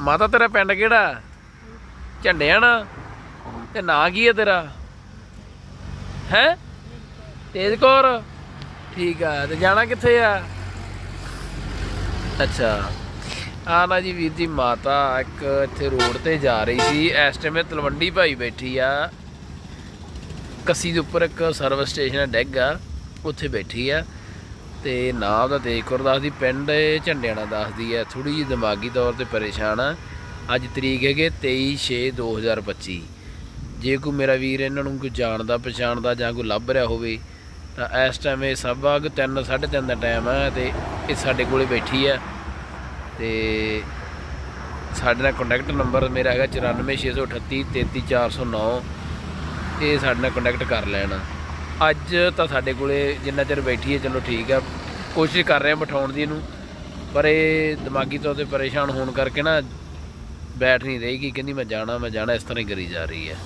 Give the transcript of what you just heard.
ਮਾਤਾ ਤੇਰਾ ਪਿੰਡ ਕਿਹੜਾ? ਝੰਡਿਆਣਾ ਤੇ ਨਾਂ ਕੀ ਹੈ ਤੇਰਾ? ਹੈ? ਤੇਜ ਕੌਰ? ਠੀਕ ਆ, ਤੇ ਜਾਣਾ ਕਿੱਥੇ ਆ? ਅੱਛਾ, ਆ ਨਾ ਜੀ ਵੀਰ ਜੀ, ਮਾਤਾ ਇੱਕ ਇੱਥੇ ਰੋਡ ਤੇ ਜਾ ਰਹੀ ਸੀ, ਇਸ ਟਾਈਮ ਤਲਵੰਡੀ ਭਾਈ ਬੈਠੀ ਆ। ਕੱਸੀ ਦੇ ਉੱਪਰ ਇੱਕ ਸਰਵਿਸ ਸਟੇਸ਼ਨ ਹੈ ਡੈਗ ਆ, ਉੱਥੇ ਬੈਠੀ ਆ। ਤੇ ਨਾਂ ਦਾ ਤੇਜ ਕੌਰ ਦੱਸਦੀ, ਪਿੰਡ ਇਹ ਝੰਡਿਆਣਾ ਦੱਸਦੀ ਹੈ। ਥੋੜੀ ਜਿਹੀ ਦਿਮਾਗੀ ਤੌਰ ਤੇ ਪਰੇਸ਼ਾਨ ਆ। ਅੱਜ ਤਰੀਕ ਹੈਗੇ 23/6/2025 ਜੇ ਕੋਈ ਮੇਰਾ ਵੀਰ ਇਹਨਾਂ ਨੂੰ ਕੋਈ ਜਾਣਦਾ, ਪਛਾਣਦਾ ਜਾਂ ਕੋਈ ਲੱਭ ਰਿਹਾ ਹੋਵੇ, ਤਾਂ ਇਸ ਟਾਈਮ ਇਹ ਸਭਾਗ 3 3:30 ਦਾ ਟਾਈਮ ਹੈ ਤੇ ਇਹ ਸਾਡੇ ਕੋਲੇ ਬੈਠੀ ਆ। ਤੇ ਸਾਡੇ ਨਾਲ ਕੰਟੈਕਟ ਨੰਬਰ ਮੇਰਾ ਹੈਗਾ 94638 33409 ਇਹ ਸਾਡੇ ਨਾਲ ਕੰਟੈਕਟ ਕਰ ਲੈਣ। ਅੱਜ ਤਾਂ ਸਾਡੇ ਕੋਲੇ ਜਿੰਨਾ ਚਿਰ ਬੈਠੀ ਹੈ, ਚਲੋ ਠੀਕ ਆ। ਕੋਸ਼ਿਸ਼ ਕਰ ਰਹੇ ਹਾਂ ਬਿਠਾਉਣ ਦੀ ਇਹਨੂੰ। ਪਰ ਇਹ ਦਿਮਾਗੀ ਤੌਰ ਤੇ ਪਰੇਸ਼ਾਨ ਹੋਣ ਕਰਕੇ ਨਾ ਬੈਠ ਨਹੀਂ ਰਹੇਗੀ ਕਹਿੰਦੀ ਮੈਂ ਜਾਣਾ ਮੈਂ ਜਾਣਾ, ਇਸ ਤਰ੍ਹਾਂ ਹੀ ਕਰੀ ਜਾ ਰਹੀ ਹੈ।